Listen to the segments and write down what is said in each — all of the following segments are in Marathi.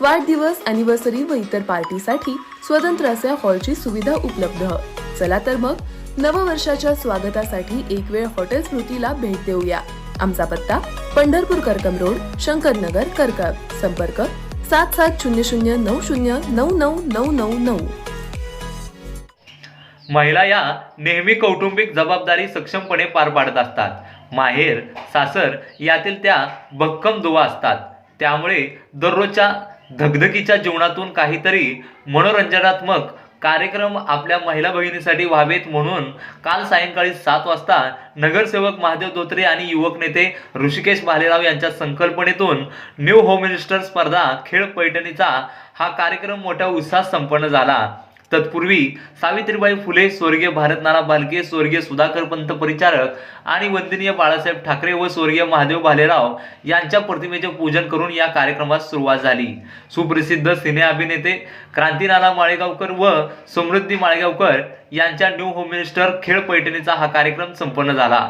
वाढदिवस अॅनिव्हर्सरी व इतर पार्टीसाठी स्वतंत्र असे हॉलची सुविधा उपलब्ध. चला तर मग नववर्षाच्या स्वागतासाठी एक वेळ हॉटेल स्मृतीला भेट देऊया. आमचा पत्ता पंढरपूर करकम रोड शंकरनगर करकम संपर्क सात सात शून्य शून्य नऊ शून्य नऊ नऊ नऊ नऊ नऊ. महिला या नेहमी कौटुंबिक जबाबदारी सक्षमपणे पार पाडत असतात. माहेर सासर यातील त्या भक्कम दुवा असतात. त्यामुळे दररोजच्या धगधगीच्या जीवनातून काहीतरी मनोरंजनात्मक कार्यक्रम आपल्या महिला भगिनीसाठी व्हावेत म्हणून काल सायंकाळी सात वाजता नगरसेवक महादेव धोत्रे आणि युवक नेते ऋषिकेश भालेराव यांच्या संकल्पनेतून न्यू होम मिनिस्टर स्पर्धा खेळ पैठणीचा हा कार्यक्रम मोठ्या उत्साहात संपन्न झाला. तत्पूर्वी सावित्रीबाई फुले स्वर्गीय भारतनाना भालके स्वर्गीय सुधाकर पंत परिचारक आणि वंदनीय बाळासाहेब ठाकरे व स्वर्गीय महादेव भालेराव यांच्या प्रतिमेचे पूजन करून या कार्यक्रमास सुरुवात झाली. सुप्रसिद्ध सिने अभिनेते क्रांतीनाना माळेगावकर व समृद्धी माळेगावकर यांच्या न्यू होम मिनिस्टर खेळ पैठणीचा हा कार्यक्रम संपन्न झाला.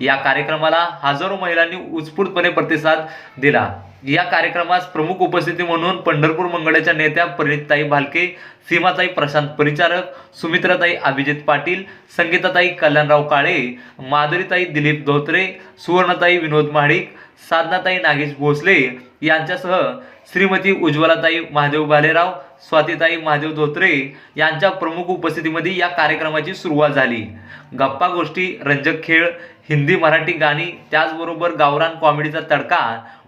या कार्यक्रमाला हजारो महिलांनी उत्स्फूर्तपणे प्रतिसाद दिला. या कार्यक्रमास प्रमुख उपस्थिती म्हणून पंढरपूर मंगळाच्या नेत्या परिणितताई भालके सीमाताई प्रशांत परिचारक सुमित्राताई अभिजित पाटील संगीताताई कल्याणराव काळे माधुरीताई दिलीप धोत्रे सुवर्णताई विनोद महाडिक साधनाताई नागेश भोसले यांच्यासह श्रीमती उज्ज्वलाताई महादेव भालेराव स्वातीताई महादेव धोत्रे यांच्या प्रमुख उपस्थितीमध्ये या कार्यक्रमाची सुरुवात झाली. गप्पा गोष्टी रंजक खेळ हिंदी मराठी गाणी त्याचबरोबर गावरान कॉमेडीचा तडका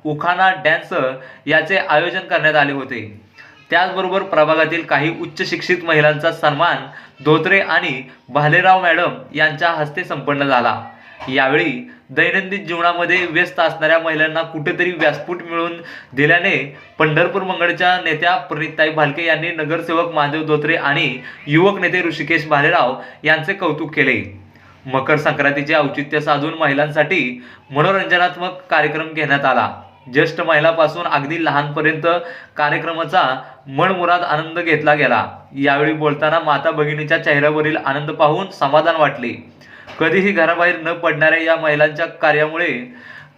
उखाणा डॅन्स याचे आयोजन करण्यात आले होते. त्याचबरोबर प्रभागातील काही उच्च शिक्षित महिलांचा सन्मान धोत्रे आणि भालेराव मॅडम यांच्या हस्ते संपन्न झाला. यावेळी दैनंदिन जीवनामध्ये व्यस्त असणाऱ्या महिलांना कुठेतरी व्यासपीठ मिळवून दिल्याने पंढरपूर मंगळच्या नेत्या प्रणितताई भालके यांनी नगरसेवक महादेव धोत्रे आणि युवक नेते ऋषिकेश भालेराव यांचे कौतुक केले. मकर संक्रांतीचे औचित्य साधून महिलांसाठी मनोरंजनात्मक कार्यक्रम घेण्यात आला. ज्येष्ठ महिलापासून अगदी लहानपर्यंत कार्यक्रमाचा मनमुराद आनंद घेतला गेला. यावेळी बोलताना माता भगिनीच्या चेहऱ्यावरील आनंद पाहून समाधान वाटले. कधीही घराबाहेर न पडणाऱ्या या महिलांच्या कार्यामुळे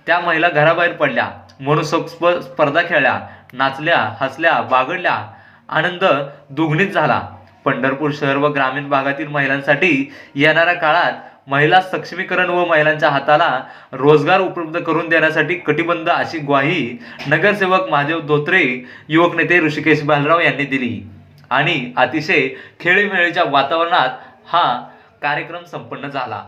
त्या महिला घराबाहेर पडल्या. मनसोक्त स्पर्धा खेळल्या नाचल्या हसल्या बागडल्या आनंद दुग्णित झाला. पंढरपूर शहर व ग्रामीण भागातील महिलांसाठी येणाऱ्या काळात महिला सक्षमीकरण व महिलांच्या हाताला रोजगार उपलब्ध करून देण्यासाठी कटिबंध अशी ग्वाही नगरसेवक महादेव धोत्रे युवक नेते ऋषिकेश बालराव यांनी दिली. आणि अतिशय खेळीमेळीच्या वातावरणात हा कार्यक्रम संपन्न झाला.